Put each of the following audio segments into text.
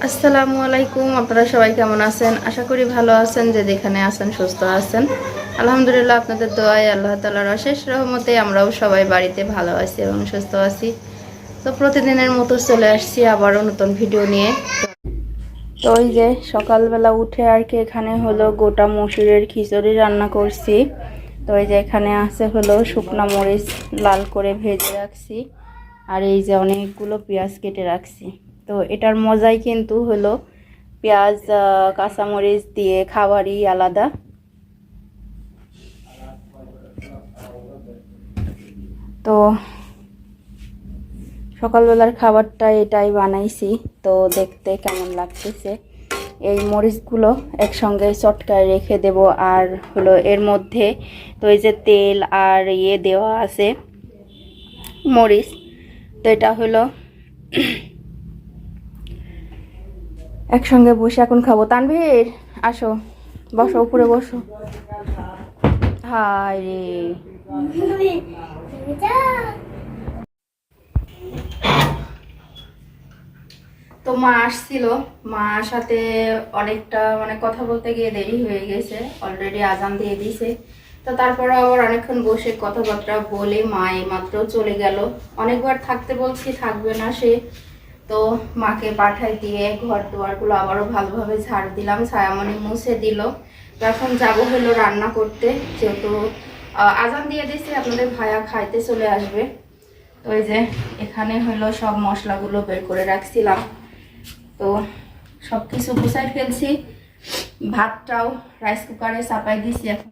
আসসালামু আলাইকুম, আপনারা সবাই কেমন আছেন? আশা করি ভালো আছেন, যে যেখানে আছেন, সুস্থ আছেন। আলহামদুলিল্লাহ, আপনাদের দোয়ায় আল্লাহ তালার অশেষ রহমতে আমরাও সবাই বাড়িতে ভালো আছি এবং সুস্থ আছি। তো প্রতিদিনের মতো চলে আসছি আবারও নতুন ভিডিও নিয়ে। তো ওই যে সকালবেলা উঠে আর কি এখানে হলো গোটা মসুরের খিচুড়ি রান্না করছি। তো এই যে এখানে আছে হলো শুকনা মরিচ লাল করে ভেজে রাখছি। আর এই যে অনেকগুলো পেঁয়াজ কেটে রাখছি। তো এটার মজাই কিন্তু হলো পেঁয়াজ কাঁচামরিচ দিয়ে খাবারই আলাদা। তো সকালবেলার খাবারটা এটাই বানাইছি। তো দেখতে কেমন লাগতেছে। এই মরিচগুলো একসঙ্গে চটকায় রেখে দেব। আর হলো এর মধ্যে তো এই যে তেল আর ইয়ে দেওয়া আছে মরিচ। তো এটা হলো একসঙ্গে বসে এখন খাব। তানভীর, আসো। বসো, উপরে বসো। হায় তো মা আসছিল। মা সাথে অনেকটা মানে কথা বলতে গিয়ে দেরি হয়ে গেছে। অলরেডি আজান দিয়ে দিয়েছে। তো তারপরে আবার অনেকক্ষণ বসে কথাবার্তা বলে মা মাত্র চলে গেল। অনেকবার থাকতে বলছি, থাকবে না সে। তো মাকে পাঠাই দিয়ে ঘর দুয়ারগুলো আবারও ভালোভাবে ঝাড় দিলাম, ছায়ামণি মুছে দিল। তো এখন যাব হলো রান্না করতে, যেহেতু আজান দিয়ে দিয়েছি, আপনাদের ভায়া খাইতে চলে আসবে। তো এই যে এখানে হলো সব মশলাগুলো বের করে রাখছিলাম। তো সব কিছু গুছাই ফেলছি, ভাতটাও রাইস কুকারে চাপাই দিছি এখন।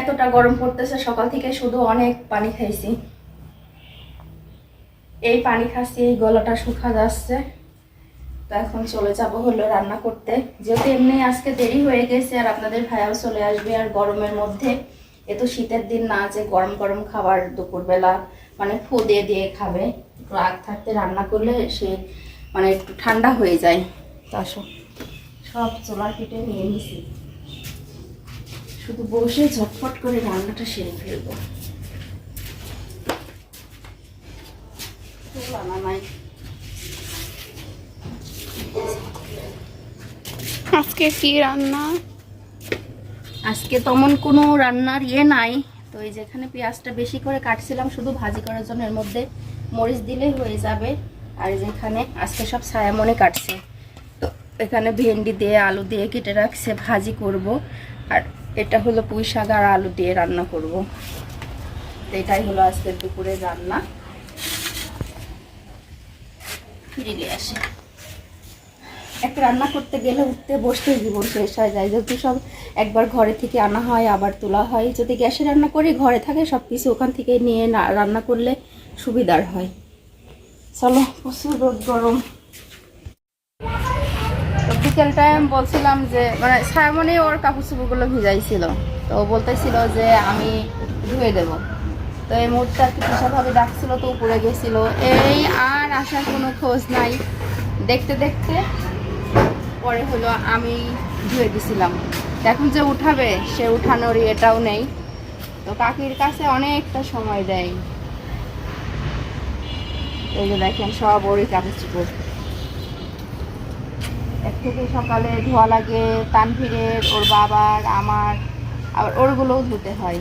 এতটা গরম পড়তেছে, সকাল থেকে শুধু অনেক পানি খাইছি। এই পানি খাচ্ছি, এই গলাটা শুকা যাচ্ছে। তো এখন চলে যাব হলো রান্না করতে। যেহেতু এমনি আজকে দেরি হয়ে গেছে আর আপনাদের ভাইয়াও চলে আসবে আর গরমের মধ্যে, এ তো শীতের দিন না যে গরম গরম খাবার দুপুরবেলা মানে ফু দিয়ে দিয়ে খাবে। একটু আগ থাকতে রান্না করলে সে মানে একটু ঠান্ডা হয়ে যায়। তো সব চোলার পিঠে নিয়ে নিছি। শুধু বসে ঝটফট করে রান্নাটা সেরে ফেলব। আজকে কি রান্না? আজকে তেমন কোনো রান্নার ইয়ে নাই। তো এই যেখানে পেঁয়াজটা বেশি করে কাটছিলাম শুধু ভাজি করার জন্য এর মধ্যে মরিচ দিলেই হয়ে যাবে। আর যেখানে আজকে সব ছায়ামনে কাটছে। তো এখানে ভেন্ডি দিয়ে আলু দিয়ে কেটে রাখছে ভাজি করব। আর এটা হলো পুঁই শাক আর আলু দিয়ে রান্না করব। এটাই হলো আজকের দুপুরে রান্না। ফিরে আসে। একটা রান্না করতে গেলে উঠতে বসতে জীবন শেষ হয়ে যায় যেহেতু সব একবার ঘরে থেকে আনা হয়, আবার তোলা হয়। যদি গ্যাসে রান্না করি, ঘরে থাকে সব কিছু ওখান থেকে নিয়ে রান্না করলে সুবিধার হয়। চলো প্রচুর রোদ গরম। বিকেল টাইম বলছিলাম যে মানে সায়মনে ওর কাপড় চোপড়গুলো ভিজাইছিল। তো বলতেছিল যে, আমি ধুয়ে দেবো। তো এই মুহূর্তে আর কি ভাবে ডাকছিল তো উপরে গেছিল। এই আর আসার কোনো খোঁজ নাই। দেখতে দেখতে পরে হলো আমি ধুয়ে দিছিলাম। এখন যে উঠাবে, সে উঠানোর এটাও নেই। তো কাকির কাছে অনেকটা সময় দেয়। এই যে দেখেন সব ওরই কাপড় চোপড় এক থেকে সকালে ধোয়া লাগে তানভীরের ওর বাবার আমার আবার ওরগুলোও ধুতে হয়।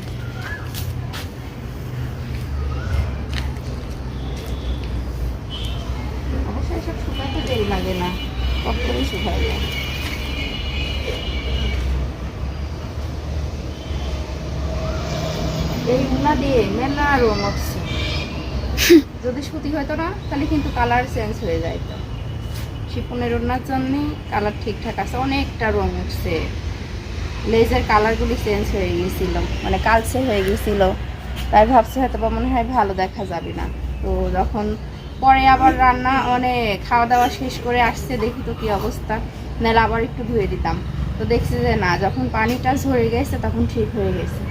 অবশ্য এসব শুকাতে দেরি লাগে না শুকায় যায়। এই উনা দিয়ে মেলা রং উঠছে যদি সুতি হতো না তাহলে কিন্তু কালার চেঞ্জ হয়ে যাইতো শিপনের ওনার জন্য কালার ঠিকঠাক আছে, অনেকটা রং উঠছে। লেজের কালারগুলি চেঞ্জ হয়ে গিয়েছিল মানে কালচে হয়ে গিয়েছিল তাই ভাবছি হয়তো বা মনে হয় ভালো দেখা যাবে না। তো যখন পরে আবার রান্না মানে খাওয়া দাওয়া শেষ করে আসছে, দেখি তো কী অবস্থা। নাহলে আবার একটু ধুয়ে দিতাম। তো দেখছি যে না, যখন পানিটা ঝরে গেছে, তখন ঠিক হয়ে গেছে।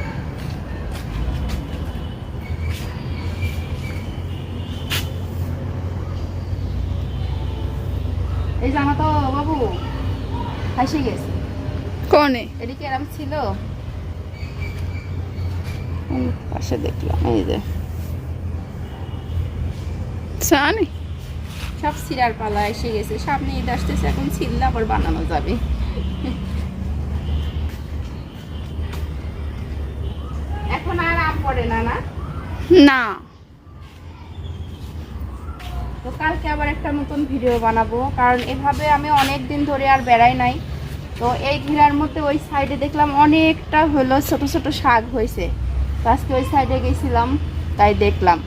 এই জামা তো বাবু ফাঁসে গেছে। কনে? এদিকে এরম ছিল। পাশে দেখলাম এই যে। জানি সব সিরার পালা এসে গেছে। সামনে ঈদ আসতেছে এখন ছিললে আবার বানানো যাবে। এখন আর আম পড়ে না না? না। তো কালকে আবার একটা নতুন ভিডিও বানাবো। কারণ এভাবে আমি অনেক দিন ধরে আর বেড়াই নাই। তো এই ঘিরার মধ্যে ওই সাইডে দেখলাম অনেকটা হলো ছোট ছোট শাক হয়েছে। তো আজকে ওই সাইডে গেছিলাম তাই দেখলাম।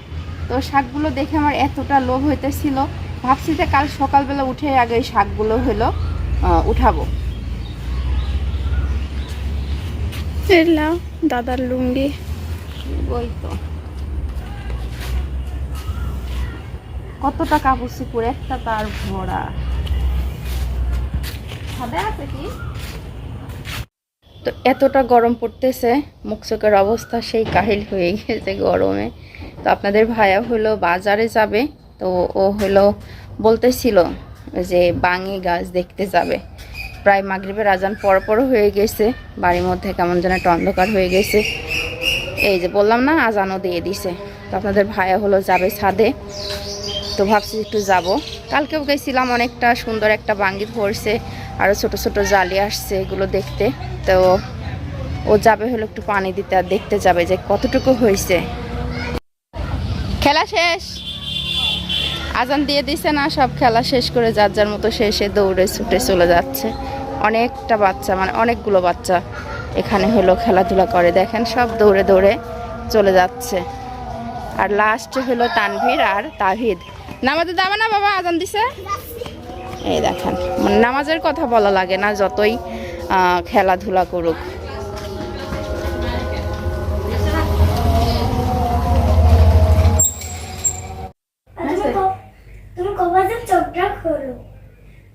তো শাকগুলো দেখে আমার এতটা লোভ হইতেছিল। ভাবছি যে কাল সকালবেলা উঠে আগে ওই শাকগুলো হলো উঠাবো। দাদার লুঙ্গি। ওই তো। কতটা কাপড় চুপুর একটা তার ভরা। তো এতটা গরম পড়তেছে, মুখ চোখের অবস্থা সেই কাহিল হয়ে গেছে গরমে। তো আপনাদের ভাইয়া হলো বাজারে যাবে, তো ও হলো বলতেছিল যে বাঙি গাছ দেখতে যাবে। প্রায় মাগরিবের আজান পর পর হয়ে গেছে, বাড়ির মধ্যে কেমন যেন একটা অন্ধকার হয়ে গেছে। এই যে বললাম না, আজানও দিয়ে দিছে। তো আপনাদের ভাইয়া হলো যাবে ছাদে। তো ভাবছি একটু যাব। কালকেও গেছিলাম, অনেকটা সুন্দর একটা বাঙ্গি ধরছে আরও ছোট ছোট জালি আসছে এগুলো দেখতে। তো ও যাবে হলো একটু পানি দিতে আর দেখতে যাবে যে কতটুকু হয়েছে। খেলা শেষ। আজান দিয়ে দিছে না, সব খেলা শেষ করে যার যার মতো শেষে দৌড়ে ছুটে চলে যাচ্ছে। অনেকটা বাচ্চা মানে অনেকগুলো বাচ্চা এখানে হলো খেলাধুলা করে। দেখেন সব দৌড়ে দৌড়ে চলে যাচ্ছে। আর লাস্টে হলো তানভীর আর তাহিদ। নামাজে যাবে না বাবা, আজান দিছে? এই দেখেন মানে নামাজের কথা বলা লাগে না, যতই খেলাধুলা করুক।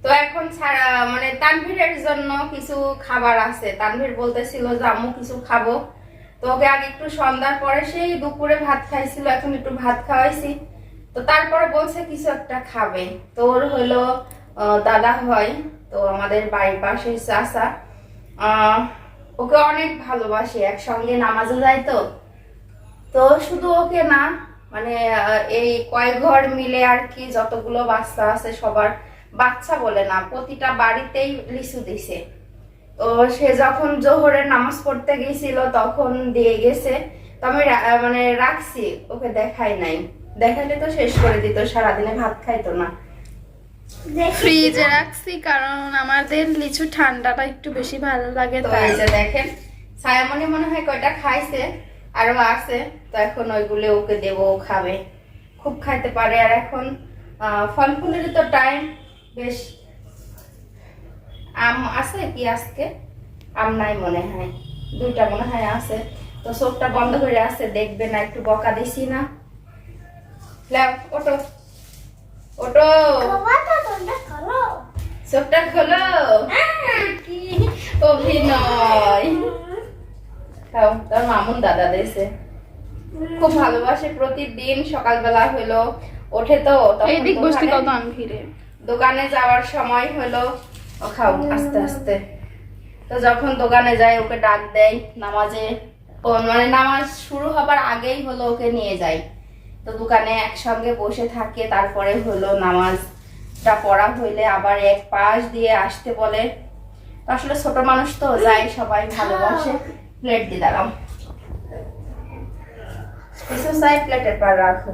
তো এখন ছাড়া মানে তানভীরের জন্য কিছু খাবার আছে। তানভীর বলতেছিল যে আম্মু কিছু খাব। তো ওকে আগে একটু সন্ধ্যার পরে সেই দুপুরে ভাত খাইছিল, এখন একটু ভাত খাওয়াইছি। তো তারপরে বলছে কিছু একটা খাবে। তো ওর হলো দাদা হয়, তো আমাদের বাড়ির পাশে চাষা ওকে অনেক ভালোবাসে, একসঙ্গে নামাজে যায় তো। তো শুধু ওকে না মানে এই কয় ঘর মিলে আর কি যতগুলো বাচ্চা আছে সবার বাচ্চা বলে না, প্রতিটা বাড়িতেই লিচু দিছে। তো সে যখন জোহরের নামাজ পড়তে গেছিল, তখন দিয়ে গেছে। তো আমি মানে রাখছি, ওকে দেখাই নাই। দেখালে তো শেষ করে দিত সারাদিনে ভাত খাইতো না। ফ্রিজে রাখছি কারণ আমাদের লিচু ঠান্ডাটা একটু বেশি ভালো লাগে তো এই যে দেখেন ছায়ামণি মনে হয় কয়টা খাইছে আরও আছে তো এখন ওইগুলো ওকে দেবো ও খাবে। খুব খাইতে পারে আর এখন ফল ফুলের তো টাইম বেশ। আম আছে কি আজকে? আম নাই মনে হয়। দুইটা মনে হয় আছে। তো চোখটা বন্ধ করে আছে দেখবে না একটু বকা দিছি না। ল্যাব ওটো ওটো কবাতে তোমরা খোলো চোখটা খোলো। অভিনয়। খাও, তোর মামুন দাদা দিয়েছে। খুব ভালোবাসে প্রতিদিন সকালবেলা হলো ওঠে তো বসতে দোকানে- কত আমি ভিড়ে দোকানে যাওয়ার সময় হলো ও খাও আস্তে আস্তে। তো যখন দোকানে যায় ওকে ডাক দেয় নামাজে। ও মানে নামাজ শুরু হবার আগেই হলো ওকে নিয়ে যায়। তো দোকানে একসঙ্গে বসে থাকে, তারপরে হলো নামাজটা পড়া হইলে আবার এক পাশ দিয়ে আসতে বলে। আসলে ছোট মানুষ তো যায় সবাই ভালোবাসে। প্লেট দিয়ে দাঁড়াও কিছু চাই প্লেটের পর রাখো।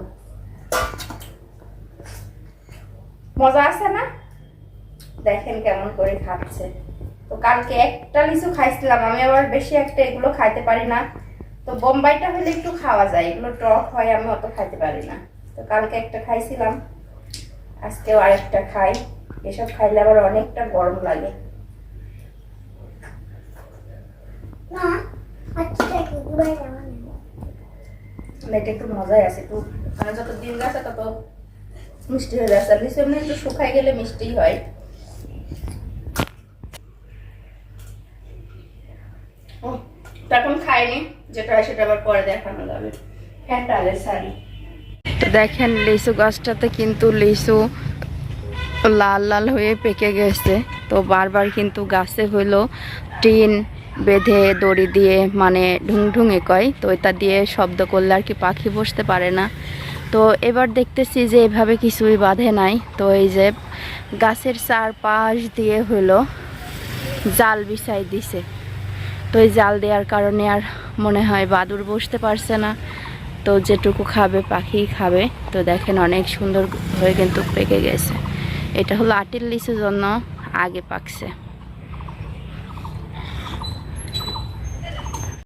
মজা আছে না? দেখেন কেমন করে খাচ্ছে। তো কালকে একটা লিচু খাইছিলাম, আমি আবার বেশি একটা এগুলো খাইতে পারি না। তো বোম্বাইটা হলে একটু খাওয়া যায় এগুলো টক হয় আমি অত খাইতে পারি না। তো কালকে একটা খাইছিলাম আজকেও আরেকটা খাই। এসব খাইলে আবার অনেকটা গরম লাগে। এটা একটু মজাই আছে একটু মানে যত দিন যাচ্ছে তত মিষ্টি হয়ে যাচ্ছে। আর লিচু এমনি একটু শুকাই গেলে মিষ্টি হয়। ও, তো এখন খাইনি। পরে দেখানো লিচু গাছটাতে কিন্তু লিচু লাল লাল হয়ে পেকে গেছে। তো বারবার কিন্তু গাছে হইল টিন বেঁধে দড়ি দিয়ে মানে ঢুং ঢুঙে কয়। তো এটা দিয়ে শব্দ করলে আর কি পাখি বসতে পারে না। তো এবার দেখতেছি যে এভাবে কিছুই বাঁধে নাই। তো এই যে গাছের চারপাশ দিয়ে হলো জাল বিছাই দিছে। তো এই জাল দেওয়ার কারণে আর মনে হয় বাদুর বসতে পারছে না। তো যেটুকু খাবে পাখি খাবে। তো দেখেন অনেক সুন্দর হয়ে কিন্তু পেকে গেছে। এটা হলো আটির লিচুর জন্য আগে পাকছে।